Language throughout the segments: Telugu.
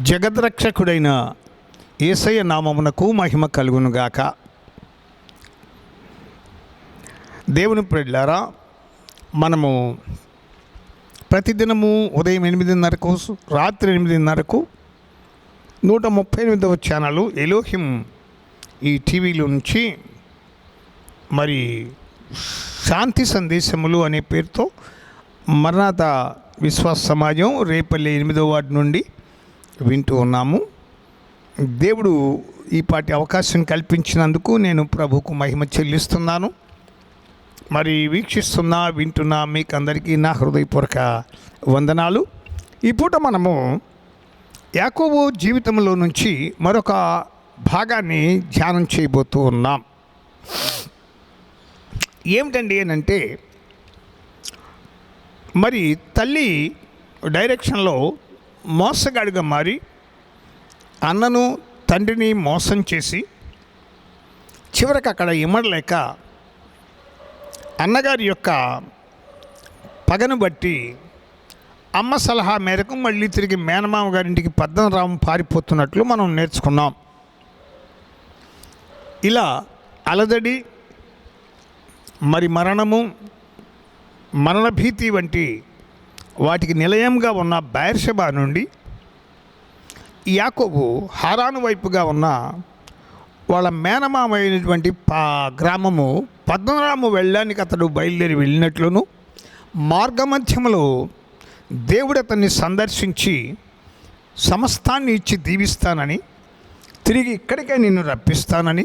జగద్రక్షకుడైన ఏసయ్య నామమునకు మహిమ కలుగునుగాక. దేవుని ప్రెడ్లారా మనము ప్రతిదినము ఉదయం ఎనిమిదిన్నరకు రాత్రి ఎనిమిదిన్నరకు నూట ముప్పై ఎనిమిదవ ఛానల్ ఎలోహిం ఈ టీవీలో నుంచి మరి శాంతి సందేశములు అనే పేరుతో మరణాత విశ్వాస సమాజం రేపల్లి ఎనిమిదో వార్డు నుండి వింటూ ఉన్నాము. దేవుడు ఈపాటి అవకాశం కల్పించినందుకు నేను ప్రభుకు మహిమ చెల్లిస్తున్నాను. మరి వీక్షిస్తున్న వింటున్న మీకు అందరికీ నా హృదయపూర్వక వందనాలు. ఈ పూట మనము యాకోబు జీవితంలో నుంచి మరొక భాగాన్ని ధ్యానం చేయబోతూ ఉన్నాం. ఏమిటండి అని అంటే మరి తల్లి డైరెక్షన్లో మోసగాడిగా మారి అన్నను తండ్రిని మోసం చేసి చివరికి అక్కడ ఇమ్మడలేక అన్నగారి యొక్క పగను బట్టి అమ్మ సలహా మేరకు మళ్ళీ తిరిగి మేనమామ గారింటికి పద్మనాభం పారిపోతున్నట్లు మనం నేర్చుకున్నాం. ఇలా అలదడి మరి మరణము మరణభీతి వంటి వాటికి నిలయంగా ఉన్న బైర్షబా నుండి యాకోబు హారాను వైపుగా ఉన్న వాళ్ళ మేనమామ అయినటువంటి పా గ్రామము పద్మనాభము వెళ్ళడానికి అతడు బయలుదేరి వెళ్ళినట్లును మార్గమధ్యములో దేవుడు అతన్ని సందర్శించి సమస్తాన్ని ఇచ్చి దీవిస్తానని తిరిగి ఇక్కడికే నిన్ను రప్పిస్తానని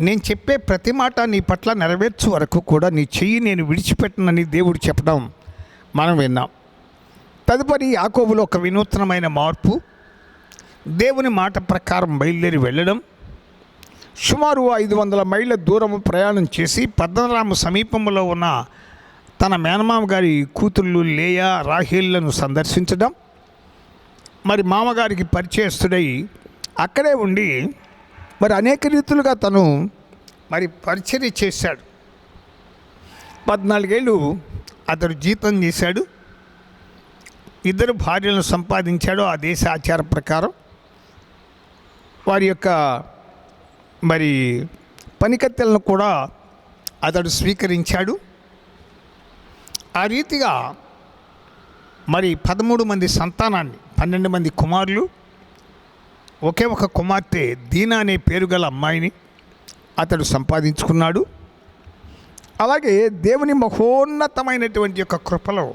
నేను చెప్పే ప్రతి మాట నీ పట్ల నెరవేర్చు వరకు కూడా నీ చెయ్యి నేను విడిచిపెట్టనని దేవుడు చెప్పడం మనం విన్నాం. తదుపరి యాకోబులో ఒక వినూత్నమైన మార్పు. దేవుని మాట ప్రకారం బయలుదేరి వెళ్ళడం. సుమారు ఐదు వందల మైళ్ళ దూరము ప్రయాణం చేసి పద్మనాభ సమీపంలో ఉన్న తన మేనమామ గారి కూతుళ్ళు లేయా రాహేళ్ళను సందర్శించడం. మరి మామగారికి పరిచయస్తుడై అక్కడే ఉండి మరి అనేక రీతులుగా తను మరి పరిచర్య చేశాడు. పద్నాలుగేళ్ళు అతడు జీతం చేశాడు ఇద్దరు భార్యలను సంపాదించాడు ఆ దేశ ఆచార ప్రకారం. వారి యొక్క మరి పనికత్తెలను కూడా అతడు స్వీకరించాడు. ఆ రీతిగా మరి పదమూడు మంది సంతానాన్ని పన్నెండు మంది కుమారులు ఒకే ఒక కుమార్తె దీనా అనే పేరు గల అమ్మాయిని అతడు సంపాదించుకున్నాడు. అలాగే దేవుని మహోన్నతమైనటువంటి యొక్క కృపలో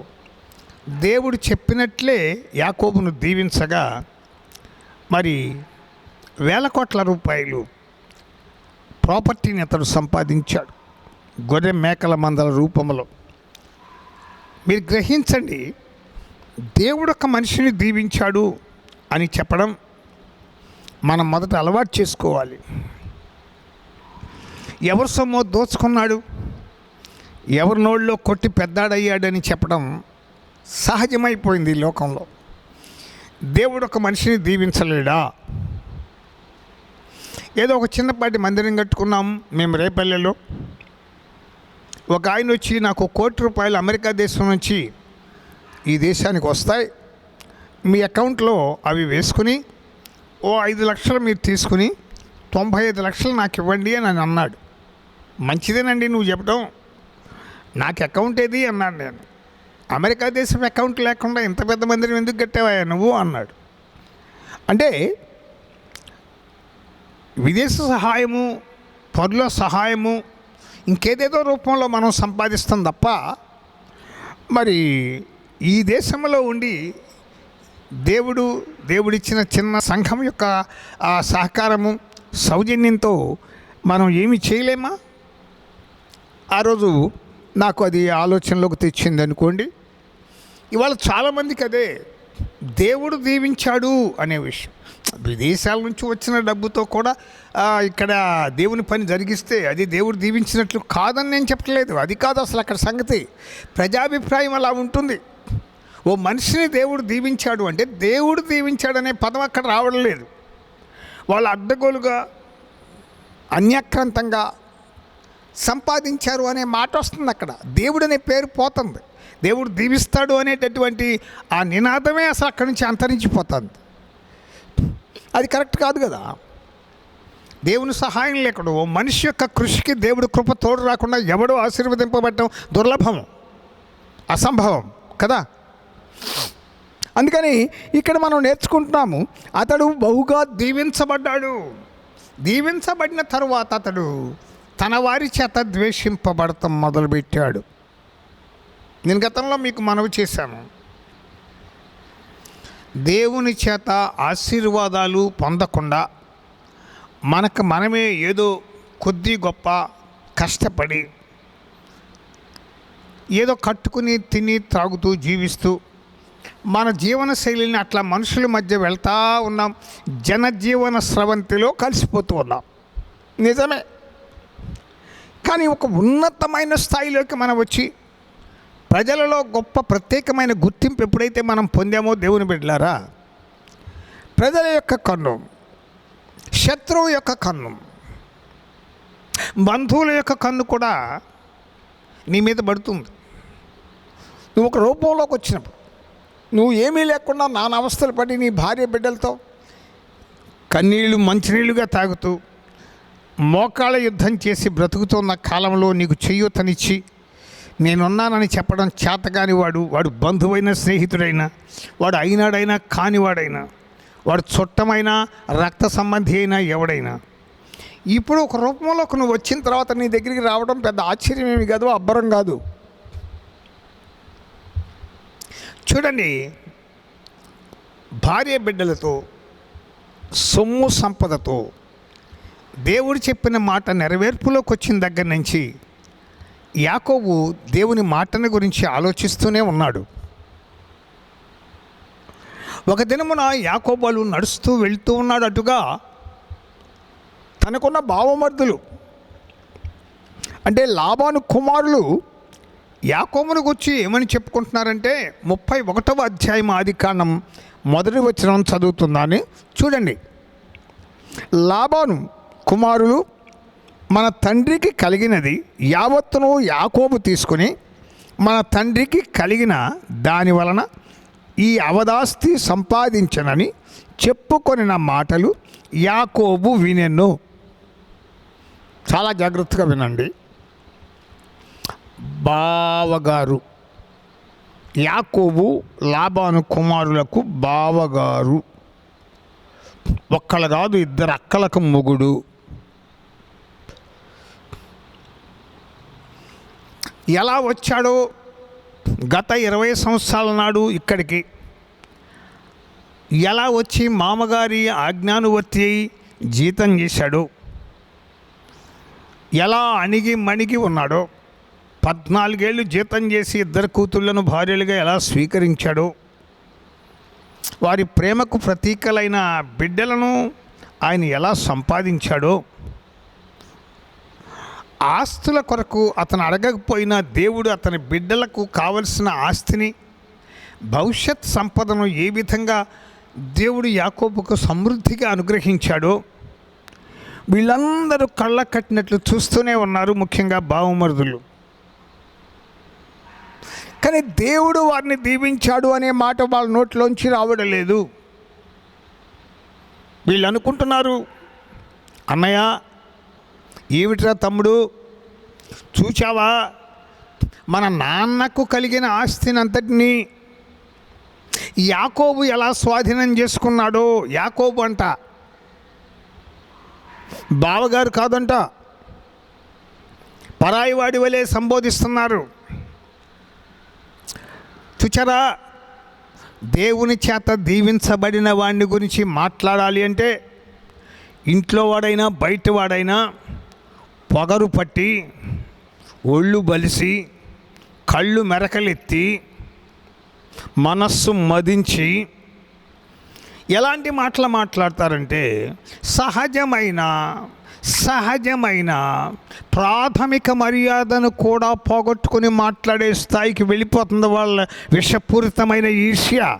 దేవుడు చెప్పినట్లే యాకోబును దీవించగా మరి వేల కోట్ల రూపాయలు ప్రాపర్టీని అతడు సంపాదించాడు. గొర్రె మేకల మందల రూపంలో. మీరు గ్రహించండి దేవుడు ఒక మనిషిని దీవించాడు అని చెప్పడం మనం మొదట అలవాటు చేసుకోవాలి. ఎవరు సొమ్మో దోచుకున్నాడు? ఎవరి నోళ్ళలో కొట్టి పెద్దాడయ్యాడని చెప్పడం సహజమైపోయింది ఈ లోకంలో. దేవుడు ఒక మనిషిని దీవించలేడా? ఏదో ఒక చిన్నపాటి మందిరం కట్టుకున్నాం మేము రేపల్లెలో. ఒక ఆయన వచ్చి నాకు కోటి రూపాయలు అమెరికా దేశం నుంచి ఈ దేశానికి వస్తాయి. మీ అకౌంట్లో అవి వేసుకుని ఓ ఐదు లక్షలు మీరు తీసుకుని తొంభై ఐదు లక్షలు నాకు ఇవ్వండి అని అన్నాడు. మంచిదేనండి నువ్వు చెప్పడం నాకు అకౌంట్ ఏది అన్నాడు నేను. అమెరికా దేశం అకౌంట్ లేకుండా ఇంత పెద్ద మందిని ఎందుకు కట్టావా నువ్వు అన్నాడు. అంటే విదేశ సహాయము పరుల సహాయము ఇంకేదేదో రూపంలో మనం సంపాదిస్తాం తప్ప మరి ఈ దేశంలో ఉండి దేవుడు దేవుడిచ్చిన చిన్న సంఘం యొక్క ఆ సహకారము సౌజన్యంతో మనం ఏమి చేయలేమా? ఆ రోజు నాకు అది ఆలోచనలోకి తెచ్చింది అనుకోండి. ఇవాళ చాలామందికి అదే దేవుడు దీవించాడు అనే విషయం. విదేశాల నుంచి వచ్చిన డబ్బుతో కూడా ఇక్కడ దేవుని పని జరిగిస్తే అది దేవుడు దీవించినట్లు కాదని నేను చెప్పట్లేదు అది కాదు అసలు అక్కడ సంగతి. ప్రజాభిప్రాయం అలా ఉంటుంది. ఓ మనిషిని దేవుడు దీవించాడు అంటే దేవుడు దీవించాడనే పదం అక్కడ రావడం లేదు. వాళ్ళు అడ్డగోలుగా అన్యక్రాంతంగా సంపాదించారు అనే మాట వస్తుంది అక్కడ. దేవుడు అనే పేరు పోతుంది. దేవుడు దీవిస్తాడు అనేటటువంటి ఆ నినాదమే అసలు అక్కడి నుంచి అంతరించిపోతుంది. అది కరెక్ట్ కాదు కదా? దేవుని సహాయం లేకుండా మనిషి యొక్క కృషికి దేవుడు కృప తోడు రాకుండా ఎవడో ఆశీర్వదింపబడటం దుర్లభం అసంభవం కదా? అందుకని ఇక్కడ మనం నేర్చుకుంటున్నాము అతడు బహుగా దీవించబడ్డాడు. దీవించబడిన తరువాత అతడు తన వారి చేత ద్వేషింపబడటం మొదలుపెట్టాడు. నేను గతంలో మీకు మనవి చేశాను. దేవుని చేత ఆశీర్వాదాలు పొందకుండా మనకు మనమే ఏదో కొద్ది గొప్ప కష్టపడి ఏదో కట్టుకుని తిని త్రాగుతూ జీవిస్తూ మన జీవన శైలిని అట్లా మనుషుల మధ్య వెళ్తూ ఉన్నాం. జనజీవన స్రవంతిలో కలిసిపోతూ ఉన్నాం. నిజమే. కానీ ఒక ఉన్నతమైన స్థాయిలోకి మనం వచ్చి ప్రజలలో గొప్ప ప్రత్యేకమైన గుర్తింపు ఎప్పుడైతే మనం పొందామో దేవుని బిడ్డలారా ప్రజల యొక్క కన్ను శత్రువు యొక్క కన్ను బంధువుల యొక్క కన్ను కూడా నీ మీద పడుతుంది. నువ్వు ఒక రూపంలోకి వచ్చినప్పుడు నువ్వు ఏమీ లేకుండా నానా అవస్థలు పడి నీ భార్య బిడ్డలతో కన్నీళ్ళు మంచినీళ్ళుగా తాగుతూ మోకాళ్ళ యుద్ధం చేసి బ్రతుకుతున్న కాలంలో నీకు చెయ్యూతనిచ్చి నేనున్నానని చెప్పడం చేతగాని వాడు వాడు బంధువైన స్నేహితుడైనా వాడు అయినాడైనా కానివాడైనా వాడు చుట్టమైనా రక్త సంబంధి అయినా ఎవడైనా. ఇప్పుడు ఒక రూపంలో నువ్వు వచ్చిన తర్వాత నీ దగ్గరికి రావడం పెద్ద ఆశ్చర్యం ఏమి కాదు అబ్బరం కాదు. చూడండి భార్య బిడ్డలతో సొమ్ము సంపదతో దేవుడు చెప్పిన మాట నెరవేర్పులోకి వచ్చిన దగ్గర నుంచి యాకోబు దేవుని మాటని గురించి ఆలోచిస్తూనే ఉన్నాడు. ఒక దినమున యాకోబాలు నడుస్తూ వెళ్తూ ఉన్నాడు అటుగా తనకున్న భావమర్దులు అంటే లాభాను కుమారులు యాకోమును గురించి ఏమని చెప్పుకుంటున్నారంటే ముప్పై ఒకటవ అధ్యాయం ఆది కాండం మొదటి వచనం చదువుతున్నాను. చూడండి. లాభాను కుమారులు మన తండ్రికి కలిగినది యావత్తును యాకోబు తీసుకుని మన తండ్రికి కలిగిన దాని వలన ఈ అవదాస్తి సంపాదించనని చెప్పుకొనిన మాటలు యాకోబు వినెను. చాలా జాగ్రత్తగా వినండి. బావగారు యాకోబు లాభాను కుమారులకు బావగారు. ఒక్కళ్ళ కాదు ఇద్దరు అక్కలకు మొగుడు. ఎలా వచ్చాడో గత ఇరవై సంవత్సరాల నాడు ఇక్కడికి. ఎలా వచ్చి మామగారి ఆజ్ఞానువర్తి అయి జీతం చేశాడో. ఎలా అణిగి మణిగి ఉన్నాడో. పద్నాలుగేళ్ళు జీతం చేసి ఇద్దరు కూతుళ్ళను భార్యలుగా ఎలా స్వీకరించాడో. వారి ప్రేమకు ప్రతీకలైన బిడ్డలను ఆయన ఎలా సంపాదించాడో. ఆస్తుల కొరకు అతను అడగకపోయినా దేవుడు అతని బిడ్డలకు కావలసిన ఆస్తిని భవిష్యత్ సంపదను ఏ విధంగా దేవుడు యాకోబుకు సమృద్ధిగా అనుగ్రహించాడో వీళ్ళందరూ కళ్ళ కట్టినట్లు చూస్తూనే ఉన్నారు ముఖ్యంగా బావమరుదులు. కానీ దేవుడు వారిని దీవించాడు అనే మాట వాళ్ళ నోట్లోంచి రావడం లేదు వీళ్ళు అనుకుంటున్నారు అన్నయ్య ఏమిట్రా తమ్ముడు? చూచావా? మన నాన్నకు కలిగిన ఆస్తిని అంతటినీ యాకోబు ఎలా స్వాధీనం చేసుకున్నాడో యాకోబు అంట. బావగారు కాదంట. పరాయి వాడి వలె సంబోధిస్తున్నారు. చూచారా? దేవుని చేత దీవించబడిన వాడిని గురించి మాట్లాడాలి అంటే ఇంట్లో వాడైనా బయట వాడైనా పొగరు పట్టి ఒళ్ళు బలిసి కళ్ళు మెరకలెత్తి మనస్సు మదించి ఎలాంటి మాటలు మాట్లాడతారంటే సహజమైన సహజమైన ప్రాథమిక మర్యాదను కూడా పోగొట్టుకుని మాట్లాడే స్థాయికి వెళ్ళిపోతుంది వాళ్ళ విషపూరితమైన ఈర్ష్య.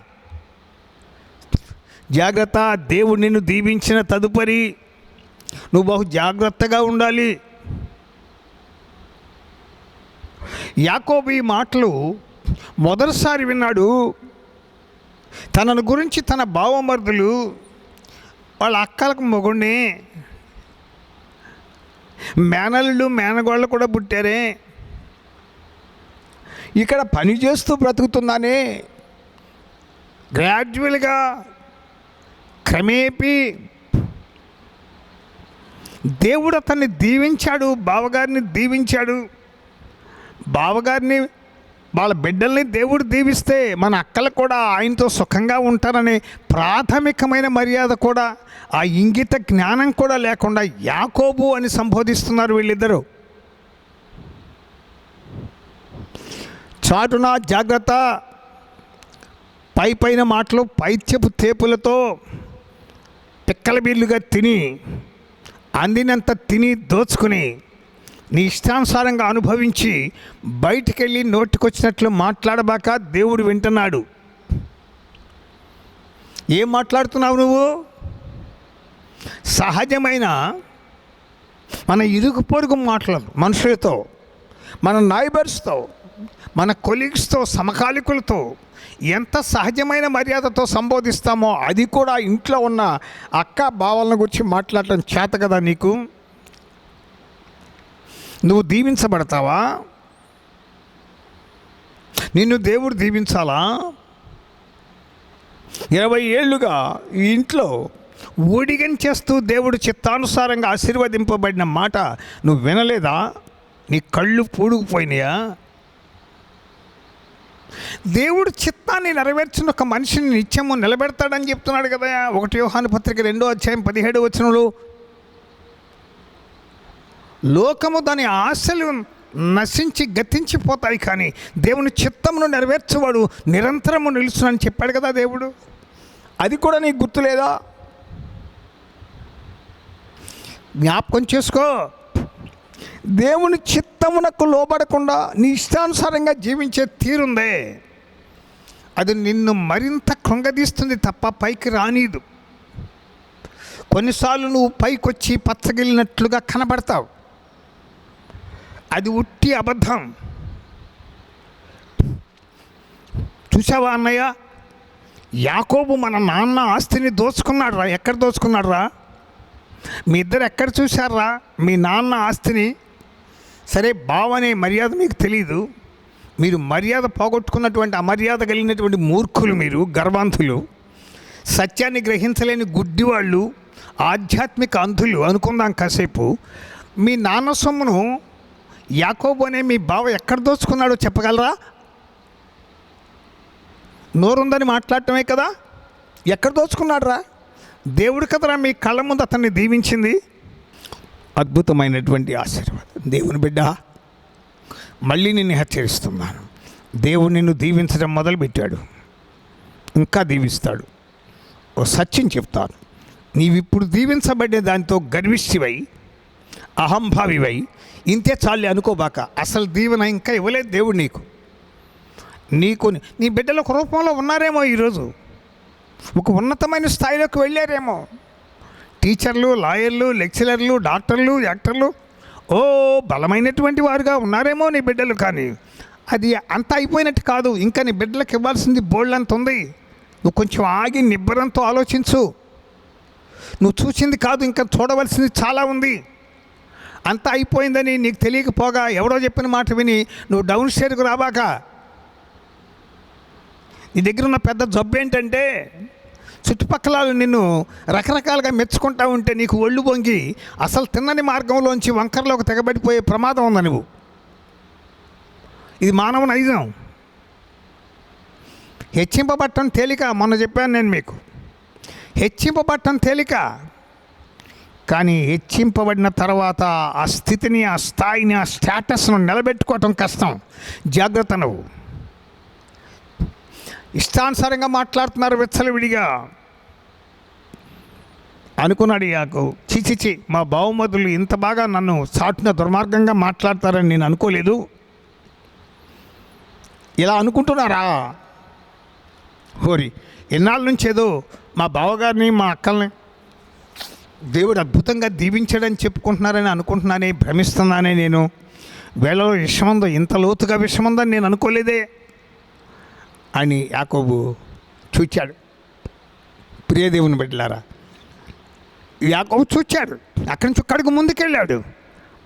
జాగ్రత్త దేవుడు నిన్ను దీవించిన తదుపరి నువ్వు బహు జాగ్రత్తగా ఉండాలి. యాకోబు ఈ మాటలు మొదటిసారి విన్నాడు. తనను గురించి తన భావమర్దులు వాళ్ళ అక్కలకు మొగుడిని మేనల్లుడు మేనగోళ్ళు కూడా పుట్టారే. ఇక్కడ పని చేస్తూ బ్రతుకుతుందని గ్రాడ్యువల్గా క్రమేపీ దేవుడు అతన్ని దీవించాడు బావగారిని దీవించాడు. బావగారిని వాళ్ళ బిడ్డల్ని దేవుడు దీవిస్తే మన అక్కలు కూడా ఆయనతో సుఖంగా ఉంటారనే ప్రాథమికమైన మర్యాద కూడా ఆ ఇంగిత జ్ఞానం కూడా లేకుండా యాకోబు అని సంబోధిస్తున్నారు వీళ్ళిద్దరూ. చాటున జాగ్రత్త పై పైన మాటలు పైత్యపు తేపులతో పిక్కల బీళ్ళుగా తిని అందినంత తిని దోచుకుని నీ ఇష్టానుసారంగా అనుభవించి బయటికెళ్ళి నోటికొచ్చినట్లు మాట్లాడబాక దేవుడు వింటున్నాడు. ఏం మాట్లాడుతున్నావు నువ్వు? సహజమైన మన ఇరుగు పొరుగు మాటలు మనుషులతో మన నైబర్స్తో మన కొలీగ్స్తో సమకాలికులతో ఎంత సహజమైన మర్యాదతో సంబోధిస్తామో అది కూడా ఇంట్లో ఉన్న అక్క బావలను గురించి మాట్లాడటం చేత కదా నీకు? నువ్వు దీవించబడతావా? నిన్ను దేవుడు దీవించాలా? ఇరవై ఏళ్ళుగా ఈ ఇంట్లో ఊడిగం చేస్తూ దేవుడు చిత్తానుసారంగా ఆశీర్వదింపబడిన మాట నువ్వు వినలేదా? నీ కళ్ళు పూడుకుపోయినాయా? దేవుడు చిత్తాన్ని నెరవేర్చిన ఒక మనిషిని నిత్యము నిలబెడతాడని చెప్తున్నాడు కదా. ఒకటి వ్యూహాను పత్రిక రెండో అధ్యాయం పదిహేడు వచనంలో లోకము దాని ఆశలు నశించి గతించిపోతాయి కానీ దేవుని చిత్తమును నెరవేర్చేవాడు నిరంతరము నిలుచునని చెప్పాడు కదా దేవుడు. అది కూడా నీకు గుర్తులేదా? జ్ఞాపకం చేసుకో. దేవుని చిత్తమునకు లోబడకుండా నీ ఇష్టానుసారంగా జీవించే తీరుందే. అది నిన్ను మరింత కృంగదీస్తుంది తప్ప పైకి రానీదు. కొన్నిసార్లు నువ్వు పైకొచ్చి పచ్చగిలినట్లుగా కనబడతావు. అది ఉట్టి అబద్ధం. చూసావా అన్నయ్య? యాకోబు మన నాన్న ఆస్తిని దోచుకున్నాడు రా ఎక్కడ దోచుకున్నాడు రా మీ ఇద్దరు ఎక్కడ చూశారా? మీ నాన్న ఆస్తిని? సరే బావనే మర్యాద మీకు తెలియదు మీరు మర్యాద పోగొట్టుకున్నటువంటి అమర్యాద కలిగినటువంటి మూర్ఖులు మీరు గర్వాంతులు. సత్యాన్ని గ్రహించలేని గుడ్డివాళ్ళు ఆధ్యాత్మిక అంధులు అనుకుందాం కాసేపు. మీ నాన్న సొమ్మును యాకోబు అనే మీ బావ ఎక్కడ దోచుకున్నాడో చెప్పగలరా? నోరుందని మాట్లాడటమే కదా? ఎక్కడ దోచుకున్నాడరా? దేవుడు కదరా మీ కళ్ళ ముందు అతన్ని దీవించింది? అద్భుతమైనటువంటి ఆశీర్వాదం. దేవుని బిడ్డ మళ్ళీ నిన్ను హెచ్చరిస్తున్నాను. దేవుడు నిన్ను దీవించడం మొదలుపెట్టాడు. ఇంకా దీవిస్తాడు. ఓ సత్యం చెప్తాను. నీవిప్పుడు దీవించబడే దానితో గర్విష్టివై అహంభావివై. ఇంతే చాలే అనుకోబాక. అసలు దీవెన ఇంకా ఇవ్వలేదు దేవుడు నీకు. నీకు నీ బిడ్డలు ఒక రూపంలో ఉన్నారేమో ఈరోజు. ఒక ఉన్నతమైన స్థాయిలోకి వెళ్ళారేమో. టీచర్లు లాయర్లు లెక్చరర్లు డాక్టర్లు యాక్టర్లు. ఓ బలమైనటువంటి వారుగా ఉన్నారేమో నీ బిడ్డలు కానీ. అది అంత అయిపోయినట్టు కాదు. ఇంకా నీ బిడ్డలకు ఇవ్వాల్సింది బోల్డ్ అంత ఉంది. నువ్వు కొంచెం ఆగి నిబ్బరంతో ఆలోచించు. నువ్వు చూసింది కాదు ఇంకా చూడవలసింది చాలా ఉంది. అంతా అయిపోయిందని నీకు తెలియకపోగా ఎవడో చెప్పిన మాట విని నువ్వు డౌన్ స్టేర్కు రాబాక. నీ దగ్గర ఉన్న పెద్ద జబ్బు ఏంటంటే చుట్టుపక్కల నిన్ను రకరకాలుగా మెచ్చుకుంటా ఉంటే నీకు ఒళ్ళు పొంగి అసలు తిన్నని మార్గంలోంచి వంకరలోకి తెగబడిపోయే ప్రమాదం ఉంది నువ్వు? ఇది మానవ నైజం. హెచ్చింపబట్టం తేలిక మొన్న చెప్పాను నేను మీకు. హెచ్చింపబట్టం తేలిక కానీ హెచ్చింపబడిన తర్వాత ఆ స్థితిని ఆ స్థాయిని ఆ స్టేటస్ను నిలబెట్టుకోవటం కష్టం. జాగ్రత్త నువ్వు. ఇష్టానుసారంగా మాట్లాడుతున్నారు విచ్చలవిడిగా. అనుకున్నాడు యాకు చిచిచి మా బావమతులు ఇంత బాగా నన్ను చాటున దుర్మార్గంగా మాట్లాడతారని నేను అనుకోలేదు. ఇలా అనుకుంటున్నారా? హోరి ఎన్నాళ్ళ నుంచి ఏదో మా బావగారిని మా అక్కల్ని దేవుడు అద్భుతంగా దీవించాడని చెప్పుకుంటున్నారని అనుకుంటున్నానే భ్రమిస్తున్నానే నేను. వేళలో విషముందో ఇంత లోతుగా విషముందని నేను అనుకోలేదే అని యాకోబు చూచాడు. ప్రియదేవుని బిడ్డలారా యాకోబు చూచాడు. అక్కడి నుంచి ఒక్కడికి ముందుకెళ్ళాడు.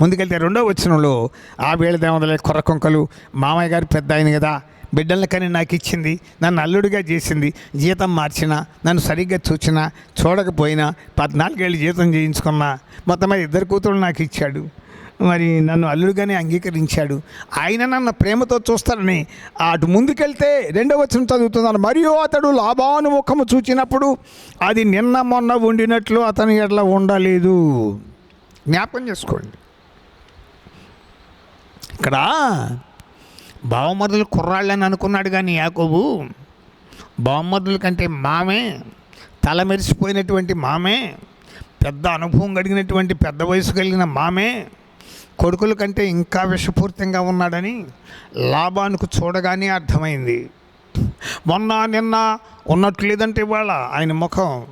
ముందుకెళ్తే రెండో వచ్చినంలో ఆ వేళ దేవతలే కొర్ర కొంకలు మామయ్య గారు పెద్ద ఆయన కదా బిడ్డల కానీ నాకు ఇచ్చింది నన్ను అల్లుడిగా చేసింది జీతం మార్చినా నన్ను సరిగ్గా చూచినా చూడకపోయినా పద్నాలుగేళ్ళు జీతం చేయించుకున్నా మొత్తం మీద ఇద్దరు కూతురు నాకు ఇచ్చాడు. మరి నన్ను అల్లుడుగానే అంగీకరించాడు. ఆయన నన్ను ప్రేమతో చూస్తాడని అటు ముందుకెళ్తే రెండవ వచనం చదువుతున్నాను మరియు అతడు లాభానుముఖము చూచినప్పుడు అది నిన్న మొన్న ఉండినట్లు అతని ఎట్లా ఉండలేదు. జ్ఞాపకం చేసుకోండి. ఇక్కడ బావమరుదులు కుర్రాళ్ళని అనుకున్నాడు కానీ యాకోబు బావమరుదుల కంటే మామే తల మెరిసిపోయినటువంటి మామే పెద్ద అనుభవం కలిగినటువంటి పెద్ద వయసు కలిగిన మామే కొడుకుల కంటే ఇంకా విషపూరితంగా ఉన్నాడని లాభానికి చూడగానే అర్థమైంది. మొన్న నిన్న ఉన్నట్టు లేదంటే ఇవాళ ఆయన ముఖం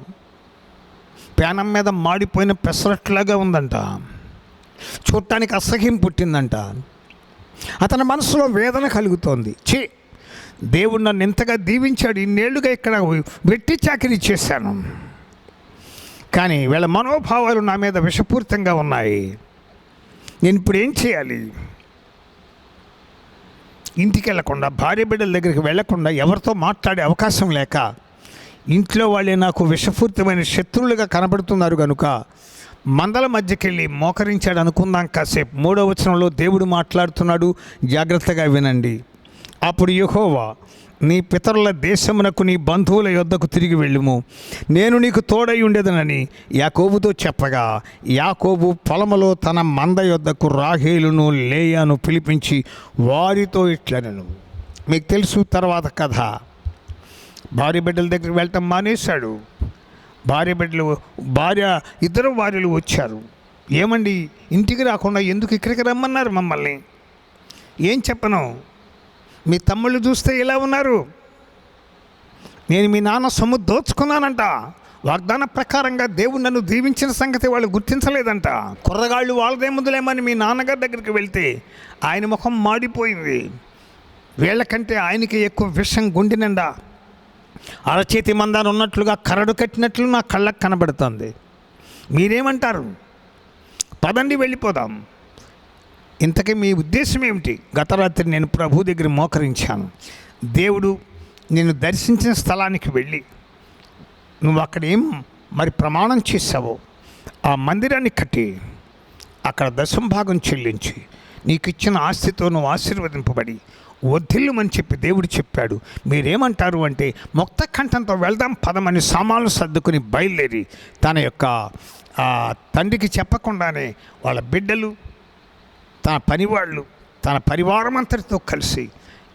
పేనం మీద మాడిపోయిన పెసరట్లాగా ఉందంట. చూడటానికి అసహ్యం పుట్టిందంట. అతని మనసులో వేదన కలుగుతోంది. చే దేవుడు నన్ను ఇంతగా దీవించాడు ఇన్నేళ్ళుగా ఇక్కడ వెట్టి చాకిరీ చేశాను. కానీ వీళ్ళ మనోభావాలు నా మీద విషపూరితంగా ఉన్నాయి. నేను ఇప్పుడు ఏం చేయాలి? ఇంటికి వెళ్ళకుండా భార్య బిడ్డల దగ్గరికి వెళ్ళకుండా ఎవరితో మాట్లాడే అవకాశం లేక ఇంట్లో వాళ్ళే నాకు విషపూరితమైన శత్రువులుగా కనబడుతున్నారు కనుక మందల మధ్యకెళ్ళి మోకరించాడు అనుకుందాం కాసేపు. మూడో వచనంలో దేవుడు మాట్లాడుతున్నాడు. జాగ్రత్తగా వినండి. అప్పుడు యహోవా నీ పితరుల దేశమునకు నీ బంధువుల యొద్దకు తిరిగి వెళ్ళుము. నేను నీకు తోడై ఉండేదనని యాకోబుతో చెప్పగా యాకోబు పొలములో తన మంద యొద్దకు రాహేలును లేయాను పిలిపించి వారితో ఇట్లనను. మీకు తెలుసు తర్వాత కథ. భార్య బిడ్డల దగ్గరికి వెళ్ళటం మానేశాడు. భార్య బిడ్డలు భార్య ఇద్దరు భార్యలు వచ్చారు. ఏమండి? ఇంటికి రాకుండా ఎందుకు ఇక్కడికి రమ్మన్నారు మమ్మల్ని? ఏం చెప్పను? మీ తమ్ముళ్ళు చూస్తే ఇలా ఉన్నారు? నేను మీ నాన్న సొమ్ము దోచుకున్నానంట. వాగ్దాన ప్రకారంగా దేవుడు నన్ను దీవించిన సంగతి వాళ్ళు గుర్తించలేదంట. కుర్రగాళ్ళు వాళ్ళదే ముందులేమని మీ నాన్నగారి దగ్గరికి వెళ్తే ఆయన ముఖం మాడిపోయింది. వీళ్ళకంటే ఆయనకి ఎక్కువ విషం గుండినండా అరచేతి మందాన్ని ఉన్నట్లుగా కరడు కట్టినట్లు నా కళ్ళకు కనబడుతుంది. మీరేమంటారు? పదండి వెళ్ళిపోదాం. ఇంతకీ మీ ఉద్దేశం ఏమిటి? గత రాత్రి నేను ప్రభు దగ్గర మోకరించాను. దేవుడు నేను దర్శించిన స్థలానికి వెళ్ళి నువ్వు అక్కడేం మరి ప్రమాణం చేసావో ఆ మందిరాన్ని కట్టి అక్కడ దశం భాగం చెల్లించి నీకు ఇచ్చిన ఆస్తితో నువ్వు ఆశీర్వదింపబడి వద్దిల్లుమని చెప్పి దేవుడు చెప్పాడు. మీరేమంటారు అంటే మొక్త కంఠంతో వెళ్దాం పదమని సామాన్లు సర్దుకుని బయలుదేరి తన యొక్క తండ్రికి చెప్పకుండానే వాళ్ళ బిడ్డలు తన పనివాళ్ళు తన పరివారం అంతటితో కలిసి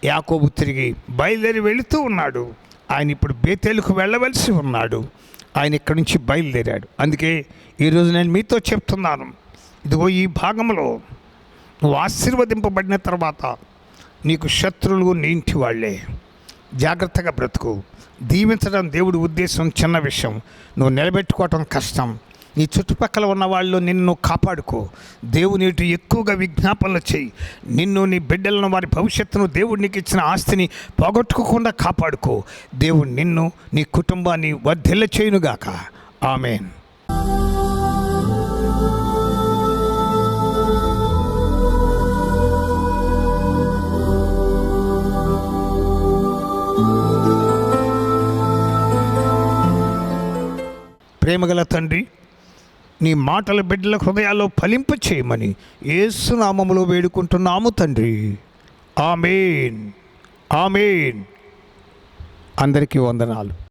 యాకోబు తిరిగి బయలుదేరి వెళుతూ ఉన్నాడు. ఆయన ఇప్పుడు బేతేలుకు వెళ్ళవలసి ఉన్నాడు. ఆయన ఇక్కడి నుంచి బయలుదేరాడు. అందుకే ఈరోజు నేను మీతో చెప్తున్నాను. ఇదిగో ఈ భాగంలో నువ్వు ఆశీర్వదింపబడిన తర్వాత నీకు శత్రువులు నీ ఇంటి వాళ్ళే. జాగ్రత్తగా బ్రతుకు. దీవించడం దేవుడి ఉద్దేశం చిన్న విషయం. నువ్వు నిలబెట్టుకోవటం కష్టం. నీ చుట్టుపక్కల ఉన్న వాళ్ళు నిన్ను కాపాడుకో. దేవుని ఇటు ఎక్కువగా విజ్ఞాపనలు చేయి. నిన్ను నీ బిడ్డలను వారి భవిష్యత్తును దేవుడు నీకు ఇచ్చిన ఆస్తిని పోగొట్టుకోకుండా కాపాడుకో. దేవుడు నిన్ను నీ కుటుంబాన్ని వర్ధిల్ల చేయునుగాక ఆమెన్. ప్రేమగల తండ్రి నీ మాటల బిడ్డల హృదయాల్లో ఫలింప చేయమని ఏసునామములో వేడుకుంటున్నాము తండ్రి. ఆమెన్. ఆమెన్. అందరికీ వందనాలు.